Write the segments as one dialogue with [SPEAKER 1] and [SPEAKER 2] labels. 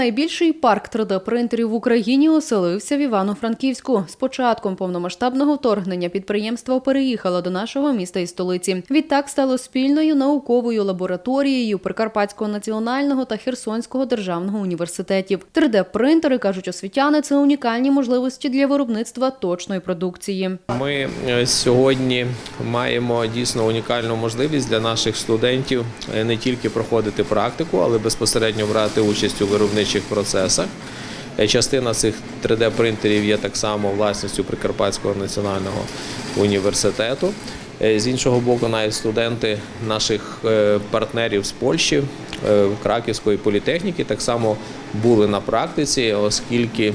[SPEAKER 1] Найбільший парк 3D-принтерів в Україні оселився в Івано-Франківську. З початком повномасштабного вторгнення підприємство переїхало до нашого міста і столиці. Відтак стало спільною науковою лабораторією Прикарпатського національного та Херсонського державного університетів. 3D-принтери кажуть освітяни, це унікальні можливості для виробництва точної продукції.
[SPEAKER 2] Ми е, сьогодні маємо дійсно унікальну можливість для наших студентів е, не тільки проходити практику, але безпосередньо брати участь у виробничих процесах. Е, Частина цих 3D-принтерів є так само власністю Прикарпатського національного університету. Е, З іншого боку, навіть студенти наших е, партнерів з Польщі, Краківської політехніки, так само були на практиці, оскільки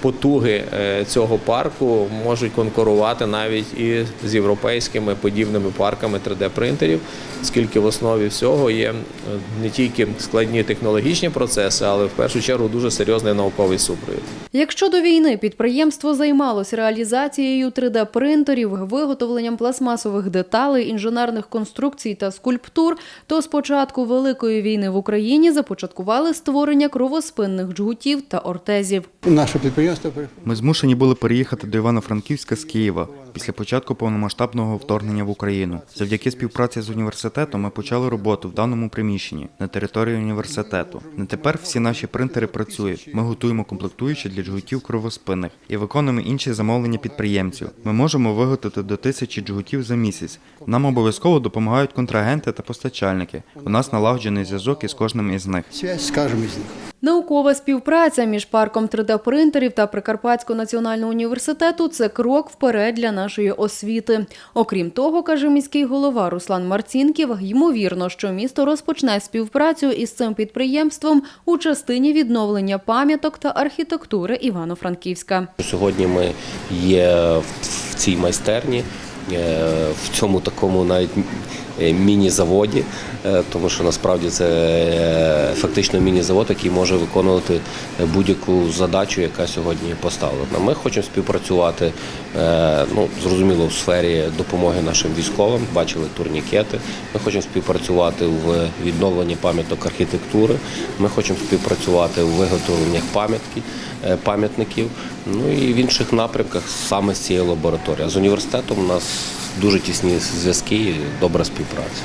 [SPEAKER 2] потуги е, цього парку можуть конкурувати навіть і з європейськими подібними парками 3D-принтерів, оскільки в основі всього є е, не тільки складні технологічні процеси, але в першу чергу дуже серйозний науковий супровід.
[SPEAKER 1] Якщо до війни підприємство займалось реалізацією 3D-принтерів, виготовленням пластмасових деталей, інженерних конструкцій та скульптур, то з початку Великої війни в Україні започаткували створення кровоспинних джгутів та ортезів.
[SPEAKER 3] Наше підприємство
[SPEAKER 4] Ми змушені були переїхати до Івано-Франківська з Києва після початку повномасштабного вторгнення в Україну. Завдяки співпраці з університетом ми почали роботу в даному приміщенні на території університету. На тепер всі наші принтери працюють. Ми готуємо комплектуючі для джгутів кровоспинних і виконуємо інші замовлення підприємців. Ми можемо виготовити до тисячі джгутів за місяць. Нам обов'язково допомагають контрагенти та постачальники. У нас налагоджений зв'язок із кожним із них.
[SPEAKER 3] связь з кожним із них.
[SPEAKER 1] Наукова співпраця між парком 3D-принтерів та Прикарпатського національного університету це крок вперед для нашої освіти. Окрім того, каже міський голова Руслан Марцінків, ймовірно, що місто розпочне співпрацю із цим підприємством у частині відновлення пам'яток та архітектури Івано-Франківська.
[SPEAKER 5] Сьогодні ми є в- цій майстерні, е, в цьому такому навіть міні-заводі, е, тому що насправді це е, фактично міні-завод, який може виконувати будь-яку задачу, яка сьогодні поставлена. Ми хочемо співпрацювати, е, ну зрозуміло, в сфері допомоги нашим військовим. Бачили турнікети. Ми хочемо співпрацювати в відновленні пам'яток архітектури. Ми хочемо співпрацювати в виготовленнях пам'ятки е, пам'ятників. Ну і в інших напрямках саме з цією лабораторією. А з університетом у нас дуже тісні зв'язки і добра співпраця.